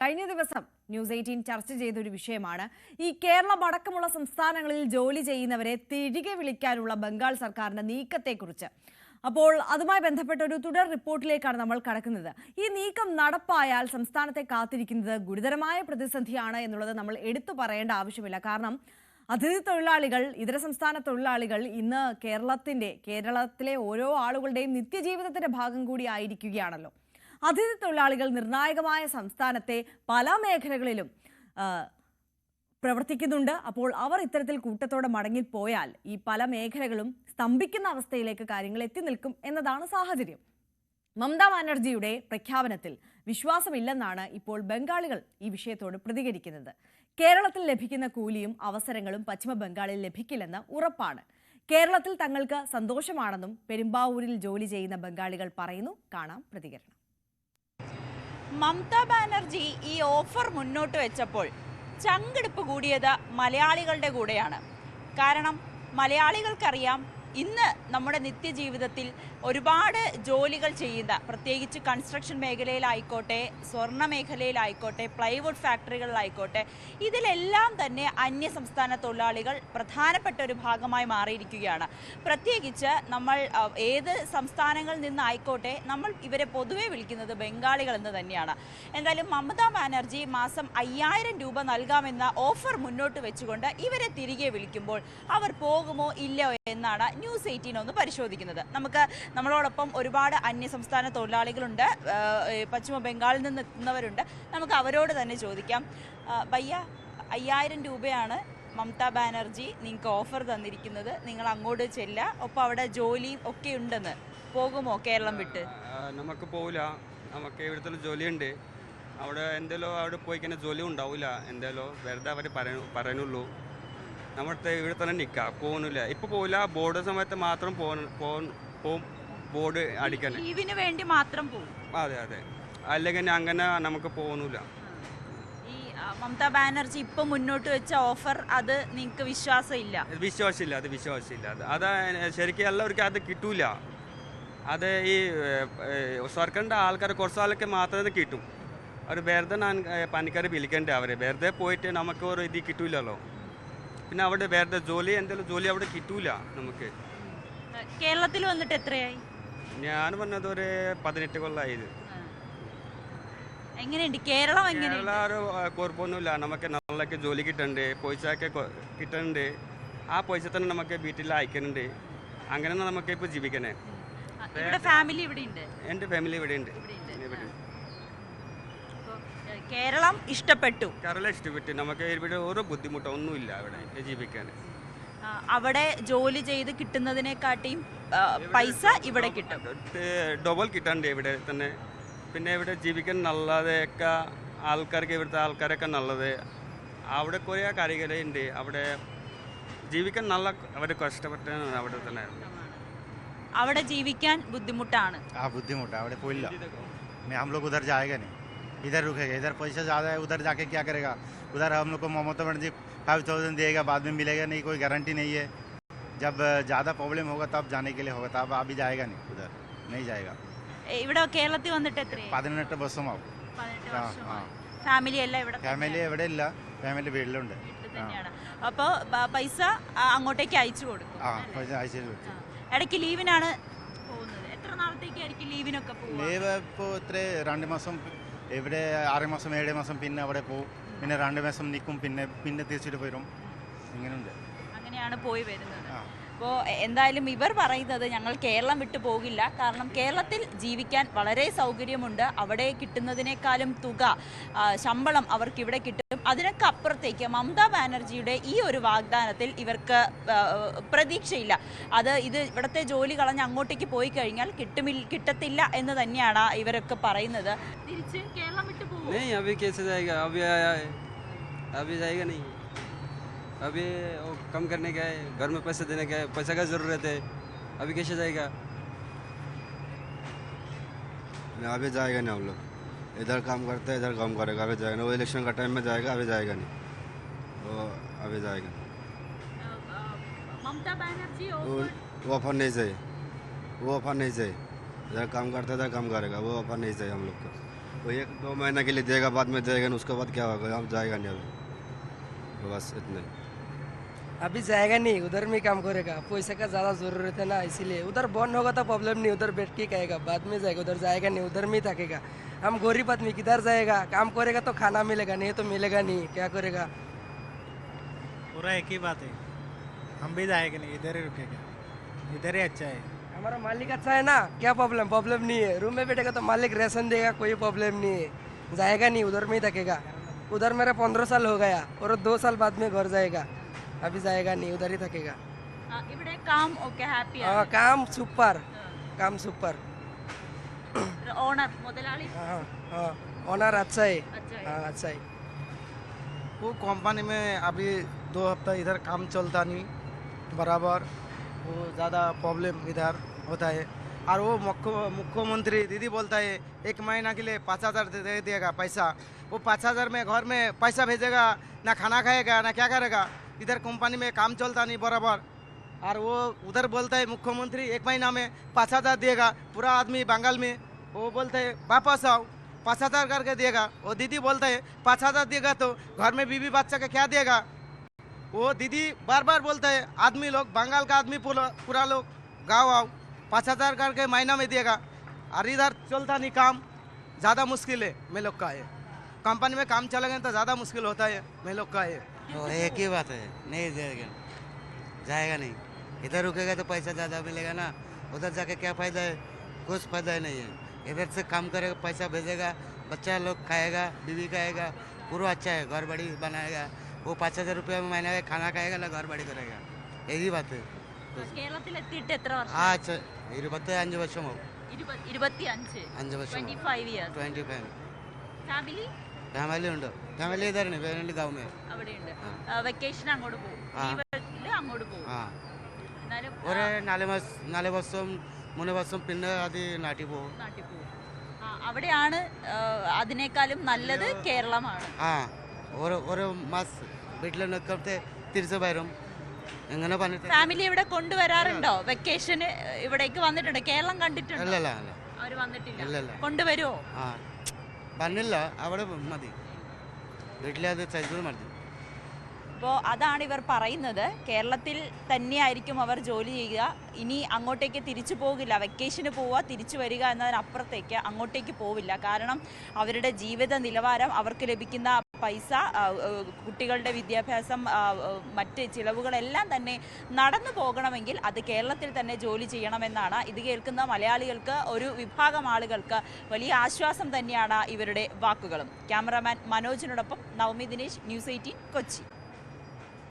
കഴിഞ്ഞ ദിവസം news eighteen ചർച്ച ചെയ്ത ഒരു വിഷയമാണ്. ഈ കേരളം അടക്കമുള്ള സംസ്ഥാനങ്ങളിൽ ജോലി ചെയ്യുന്നവരെ തിരികെ വിളിക്കാനുള്ള ബംഗാൾ സർക്കാരിന്റെ നീക്കത്തെക്കുറിച്ച്. അപ്പോൾ അതുമായി ബന്ധപ്പെട്ട ഒരു തുടർ റിപ്പോർട്ടിലേക്കാണ് നമ്മൾ കടക്കുന്നത്. ഈ നീക്കം നടപ്പായാൽ സംസ്ഥാനത്തെ കാത്തിരിക്കുന്നത് ഗുരുതരമായ പ്രതിസന്ധിയാണ് എന്നുള്ളത് നമ്മൾ എടുത്തു പറയേണ്ട ആവശ്യമില്ല. കാരണം അതിഥി തൊഴിലാളികൾ ഇതര സംസ്ഥാന തൊഴിലാളികൾ ഇന്ന് കേരളത്തിന്റെ കേരളത്തിലെ ഓരോ ആളുകളുടെയും നിത്യജീവിതത്തിന്റെ ഭാഗം കൂടി ആയിരിക്കുകയാണല്ലോ. അതിഥി തൊഴിലാളികൾ നിർണായകമായ സംസ്ഥാനത്തെ പല മേഖലകളിലും പ്രവർത്തിക്കുന്നുണ്ട്. അപ്പോൾ അവർ ഇത്തരത്തിൽ കൂട്ടത്തോടെ മടങ്ങിപ്പോയാൽ ഈ പല മേഖലകളും സ്തംഭിക്കുന്ന അവസ്ഥയിലേക്ക് കാര്യങ്ങൾ എത്തി നിൽക്കും എന്നതാണ് സാഹചര്യം. മമതാ ബാനർജിയുടെ പ്രഖ്യാപനത്തിൽ വിശ്വാസമില്ലെന്നാണ് ഇപ്പോൾ ബംഗാളികൾ ഈ വിഷയത്തോട് പ്രതികരിക്കുന്നത്. കേരളത്തിൽ ലഭിക്കുന്ന കൂലിയും അവസരങ്ങളും പശ്ചിമ ബംഗാളിൽ ലഭിക്കില്ലെന്ന് ഉറപ്പാണ്. കേരളത്തിൽ തങ്ങൾക്ക് സന്തോഷമാണെന്നും പെരുമ്പാവൂരിൽ ജോലി ചെയ്യുന്ന ബംഗാളികൾ പറയുന്നു. കാണാം പ്രതികരണം. മമതാ ബാനർജി ഈ ഓഫർ മുന്നോട്ട് വെച്ചപ്പോൾ ചങ്കെടുപ്പ് കൂടിയത് മലയാളികളുടെ കൂടെയാണ്. കാരണം മലയാളികൾക്കറിയാം ഇന്ന് നമ്മുടെ നിത്യജീവിതത്തിൽ ഒരുപാട് ജോലികൾ ചെയ്യുന്ന പ്രത്യേകിച്ച് കൺസ്ട്രക്ഷൻ മേഖലയിലായിക്കോട്ടെ സ്വർണ മേഖലയിലായിക്കോട്ടെ പ്ലൈവുഡ് ഫാക്ടറികളിലായിക്കോട്ടെ ഇതിലെല്ലാം തന്നെ അന്യ സംസ്ഥാന തൊഴിലാളികൾ പ്രധാനപ്പെട്ട ഒരു ഭാഗമായി മാറിയിരിക്കുകയാണ്. പ്രത്യേകിച്ച് നമ്മൾ ഏത് സംസ്ഥാനങ്ങളിൽ നിന്നായിക്കോട്ടെ നമ്മൾ ഇവരെ പൊതുവെ വിളിക്കുന്നത് ബംഗാളികൾ എന്ന് തന്നെയാണ്. എന്തായാലും മമതാ ബാനർജി മാസം അയ്യായിരം രൂപ നൽകാമെന്ന ഓഫർ മുന്നോട്ട് വെച്ചുകൊണ്ട് ഇവരെ തിരികെ വിളിക്കുമ്പോൾ അവർ പോകുമോ ഇല്ലയോ എന്നാണ് ന്യൂസ് എയ്റ്റീൻ ഒന്ന് പരിശോധിക്കുന്നത്. നമുക്ക് നമ്മളോടൊപ്പം ഒരുപാട് അന്യസംസ്ഥാന തൊഴിലാളികളുണ്ട്. പശ്ചിമ ബംഗാളിൽ നിന്ന് എത്തുന്നവരുണ്ട്. നമുക്ക് അവരോട് തന്നെ ചോദിക്കാം. ഭയ്യ അയ്യായിരം രൂപയാണ് മമതാ ബാനർജി നിങ്ങൾക്ക് ഓഫർ തന്നിരിക്കുന്നത്. നിങ്ങൾ അങ്ങോട്ട് ചെല്ല ഒപ്പം അവിടെ ജോലിയും ഒക്കെ ഉണ്ടെന്ന്. പോകുമോ കേരളം വിട്ട്? നമുക്ക് പോവില്ല. നമുക്ക് ഇവിടുത്തെ ജോലിയുണ്ട്. അവിടെ എന്തെല്ലോ അവിടെ പോയി കഴിഞ്ഞാൽ ജോലി ഉണ്ടാവില്ല എന്തെല്ലോ വെറുതെ അവർ പറയുന്നുള്ളൂ നമ്മുടെ ഇവിടെ തന്നെ നിൽക്കാം പോകുന്നില്ല ഇപ്പോൾ പോവില്ല. ബോർഡ് സമയത്ത് മാത്രം പോകും ബോർഡ് അടിക്കാൻ. ലീവിന് വേണ്ടി മാത്രം പോകും. അതെ അതെ. അല്ലെങ്കിൽ അങ്ങനെ നമുക്ക് പോകുന്നില്ല. ഈ ആ, മമതാ ബാനർജി ഇപ്പൊ മുന്നോട്ട് വെച്ച ഓഫർ അത് നിങ്ങൾക്ക് വിശ്വാസമില്ല. വിശ്വാസമില്ല അത് വിശ്വാസമില്ല. അത് അതാ ശരിക്കും എല്ലാവർക്കും അത് കിട്ടൂല. അത് ഈ ഏഹ്, സർക്കാരിന്റെ ആൾക്കാർ കുറച്ച് ആൾക്ക് മാത്രമേ കിട്ടും. അവർ വെറുതെ ഞാൻ പണിക്കാർ വിളിക്കണ്ടേ അവരെ. വെറുതെ പോയിട്ട് നമുക്ക് ഒരു ഇത് കിട്ടൂലല്ലോ. പിന്നെ അവിടെ വെറുതെ ജോലി എന്തെങ്കിലും ജോലി അവിടെ കിട്ടൂല നമുക്ക്. കേരളത്തിൽ വന്നിട്ട് എത്രയായി? ഞാൻ പറഞ്ഞത് ഒരു പതിനെട്ട് കൊല്ലായത്. എങ്ങനെയുണ്ട്? കേരളം എങ്ങനെ എല്ലാവരും കുഴപ്പമൊന്നുമില്ല. നമുക്ക് നല്ലൊക്കെ ജോലി കിട്ടുന്നുണ്ട് പൈസയൊക്കെ ഒക്കെ കിട്ടുന്നുണ്ട് ആ പൈസ തന്നെ നമുക്ക് വീട്ടിൽ അയക്കുന്നുണ്ട് അങ്ങനെ നമുക്ക് ഇപ്പോൾ ജീവിക്കണേ. ഫാമിലി ഇവിടെ ഉണ്ട് എന്റെ ഫാമിലി ഇവിടെ ഉണ്ട് ഇവിടെ ഉണ്ട്. കേരളം ഇഷ്ടപ്പെട്ടു? നമുക്ക് ഇവിടെ ഒരു ബുദ്ധിമുട്ടൊന്നുമില്ല ഇവിടെ ജീവിക്കാൻ. അവിടെ ജോലി ചെയ്ത് കിട്ടുന്നതിനെക്കാട്ടിയും പൈസ ഇവിടെ കിട്ടും ഡബിൾ കിട്ടണ്ടേ ഇവിടെ തന്നെ പിന്നെ ഇവിടെ ജീവിക്കാൻ നല്ലതൊക്കെ ആൾക്കാർക്ക് ഇവിടുത്തെ ആൾക്കാരൊക്കെ നല്ലത് അവിടെ കുറേ കാര്യങ്ങളുണ്ട് അവിടെ ജീവിക്കാൻ നല്ല അവർ കഷ്ടപ്പെട്ടാണ് അവിടെ തന്നെ അവിടെ ജീവിക്കാൻ ബുദ്ധിമുട്ടാണ് हाँ बुद्धिमुट है पोइला नहीं हम लोग उधर जाएगा नहीं इधर रुकेगा इधर पैसा ज़्यादा है उधर जाके क्या करेगा उधर हम लोग को ममता बनर्जी फाइव थाउजेंड देगा बाद में मिलेगा नहीं कोई गारंटी नहीं है जब ज़्यादा प्रॉब्लम होगा तब जाने के लिए होगा तब अभी जाएगा नहीं उधर नहीं जाएगा ഏ, ഇവിടെ കേരളത്തിൽ വന്നിട്ട് എത്രയായി പതിനെട്ട് ബസ്സും ആവും പതിനെട്ട് ആ, വർഷമായി ആ. ഫാമിലി എല്ലാം ഇവിടെ ഫാമിലി എവിടെ ഇല്ല ഫാമിലി വീട്ടിലുണ്ട് വീട്ടിൽ തന്നെയാണ് അപ്പോൾ പൈസ ആ, അങ്ങോട്ടേക്ക് അയച്ചു കൊടുക്കും ആ പൈസ അയച്ചു ആ. ഇടയ്ക്ക് ലീവിനാണ് പോകുന്നത് എത്ര നാളത്തേക്കായിരിക്കും ലീവിനൊക്കെ പോകുക ലീവ് ഇപ്പോൾ ഇത്ര രണ്ട് മാസം ഇവിടെ ആറ് മാസം ഏഴ് മാസം പിന്നെ അവിടെ പോവും പിന്നെ രണ്ട് മാസം നിൽക്കും പിന്നെ പിന്നെ തിരിച്ചിട്ട് വരും ഇങ്ങനെയുണ്ട് അങ്ങനെയാണ് പോയി വരുന്നത്. അപ്പോൾ എന്തായാലും ഇവർ പറയുന്നത് ഞങ്ങൾ കേരളം വിട്ടു പോകില്ല. കാരണം കേരളത്തിൽ ജീവിക്കാൻ വളരെ സൗകര്യമുണ്ട്. അവിടെ കിട്ടുന്നതിനേക്കാളും തുക ശമ്പളം അവർക്ക് ഇവിടെ കിട്ടും. അതിനൊക്കെ അപ്പുറത്തേക്ക് മമതാ ബാനർജിയുടെ ഈ ഒരു വാഗ്ദാനത്തിൽ ഇവർക്ക് പ്രതീക്ഷയില്ല. അത് ഇത് ഇവിടുത്തെ ജോലി കളഞ്ഞ് അങ്ങോട്ടേക്ക് പോയി കഴിഞ്ഞാൽ കിട്ടുമില്ല കിട്ടത്തില്ല എന്ന് തന്നെയാണ് ഇവരൊക്കെ പറയുന്നത്. തിരിച്ച് കേരളം വിട്ടു പോകും अभी वो कम करने का है घर में पैसे देने का है पैसा का ज़रूरत है। अभी कैसे जाएगा? नहीं, अभी जाएगा नहीं हम लोग। इधर काम करते हैं इधर काम करेगा। अभी जाएगा नहीं वो इलेक्शन का टाइम में जाएगा अभी जाएगा नहीं वो अभी जाएगा। ममता बनर्जी वो वो ऑफ़र नहीं चाहिए वो ऑफ़र नहीं चाहिए इधर काम करता है इधर काम करेगा। वो ऑफ़र नहीं चाहिए हम लोग को। वो एक दो महीना के लिए देगा बाद में जाएगा नहीं उसके बाद क्या होगा? अब जाएगा नहीं अभी। बस इतने अभी जाएगा नहीं उधर में काम करेगा। पैसे का ज़्यादा ज़रूरत है ना इसीलिए। उधर बंद होगा तो प्रॉब्लम नहीं उधर बैठ के खाएगा। बाद में जाएगा उधर जाएगा नहीं उधर में ही थकेगा। हम गरीब आदमी किधर जाएगा? काम करेगा तो खाना मिलेगा नहीं तो मिलेगा नहीं। क्या करेगा? पूरा एक ही बात है। हम भी जाएँगे नहीं इधर ही रुकेगा। इधर ही अच्छा है। हमारा मालिक अच्छा है ना? क्या प्रॉब्लम प्रॉब्लम नहीं है। रूम में बैठेगा तो मालिक रेशन देगा कोई प्रॉब्लम नहीं है। जाएगा नहीं उधर में ही थकेगा। उधर मेरा पंद्रह साल हो गया और दो साल बाद में घर जाएगा अभी जाएगा नहीं उधर ही थकेगा ആ, ഇവിടെ കാം ഒക്കെ हाँ, ഹാപ്പിയാണ് काम सुपर काम सुपर ഓണർ മുതലാളി हाँ हाँ ऑनर अच्छा है अच्छा है। हाँ अच्छा है वो कंपनी में अभी दो हफ्ता इधर काम चलता नहीं बराबर वो ज़्यादा प्रॉब्लम इधर होता है और वो मुख्य मुख्यमंत्री दीदी बोलता है, एक महीना के लिए पाँच हज़ार दे दे देगा पैसा। वो पाँच हज़ार में घर में पैसा भेजेगा, ना खाना खाएगा, ना क्या करेगा। इधर कंपनी में काम चलता नहीं बराबर। और वो उधर बोलता है, मुख्यमंत्री एक महीना में पाँच हज़ार देगा, पूरा आदमी बंगाल में। वो बोलता है, वापस आओ, पाँच हज़ार करके देगा। वो दीदी बोलता है, पाँच हज़ार देगा तो घर में बीवी बच्चा का क्या देगा? वो दीदी बार बार बोलता है, आदमी लोग, बंगाल का आदमी पूरा लोग, गाँव आओ। पाँच हज़ार करके महीना में देगा और इधर चलता नहीं काम, ज़्यादा मुश्किल है, मैं लोग का है। कंपनी में काम चलेगा तो ज़्यादा मुश्किल होता है, मैं लोग का है। तो एक ही बात है, नहीं जाएगा जाएगा नहीं। इधर रुकेगा तो पैसा ज़्यादा मिलेगा ना, उधर जाके क्या फ़ायदा है? कुछ फ़ायदा नहीं है। इधर से काम करेगा, पैसा भेजेगा, बच्चा लोग खाएगा, बीवी खाएगा, पूरा अच्छा है, घर बड़ी बनाएगा। वो पाँच हज़ार रुपये में महीने का खाना खाएगा, ना घर बड़ी करेगा। यही बात है। കേരളത്തിൽ എത്ര വർഷം? ആ ഇരുപത്തി അഞ്ച് വർഷമാവും. ഇരുപത്തിയഞ്ച്. അഞ്ച് വർഷം twenty five years twenty five family family ഉണ്ട് ഫാമിലി ഇതാണ് ഫാമിലി താമേ അവിടെയുണ്ട് വെക്കേഷൻ അങ്ങോട്ട് പോകും. അങ്ങോട്ട് പോകും. ആ. ഒരു നാല് മാസം നാല് വർഷം മൂന്ന് വർഷം പിന്നെ അത് നാട്ടിൽ പോകും. നാട്ടിൽ പോകും. അവിടെയാണ് അതിനേക്കാളും നല്ലത് കേരളമാണ്. ആ. ഒരു ഒരു മാസം വീട്ടിൽ നിൽക്കത്തെ തിരിച്ചു വരും. എങ്ങനെ ഫാമിലി ഇവിടെ കൊണ്ടുവരാറുണ്ടോ? വെക്കേഷന് ഇവിടേക്ക് വന്നിട്ടുണ്ട്. കേരളം കണ്ടിട്ടുണ്ടോ? അവർ വന്നിട്ടില്ല. കൊണ്ടുവരുമോ ആ. പറഞ്ഞില്ല അവിടെ മതി. വീട്ടിലെ അത് ചെയ്തത് മതി. അപ്പോൾ അതാണ് ഇവർ പറയുന്നത്. കേരളത്തിൽ തന്നെയായിരിക്കും അവർ ജോലി ചെയ്യുക. ഇനി അങ്ങോട്ടേക്ക് തിരിച്ചു പോകില്ല. വെക്കേഷന് പോവുക തിരിച്ചു വരിക എന്നതിനപ്പുറത്തേക്ക് അങ്ങോട്ടേക്ക് പോവില്ല. കാരണം അവരുടെ ജീവിത നിലവാരം അവർക്ക് ലഭിക്കുന്ന പൈസ കുട്ടികളുടെ വിദ്യാഭ്യാസം മറ്റ് ചിലവുകളെല്ലാം തന്നെ നടന്നു പോകണമെങ്കിൽ അത് കേരളത്തിൽ തന്നെ ജോലി ചെയ്യണമെന്നാണ്. ഇത് കേൾക്കുന്ന മലയാളികൾക്ക് ഒരു വിഭാഗം ആളുകൾക്ക് വലിയ ആശ്വാസം തന്നെയാണ് ഇവരുടെ വാക്കുകളും. ക്യാമറാമാൻ മനോജിനോടൊപ്പം നവമി ദിനേശ് ന്യൂസ് എയ്റ്റീൻ കൊച്ചി.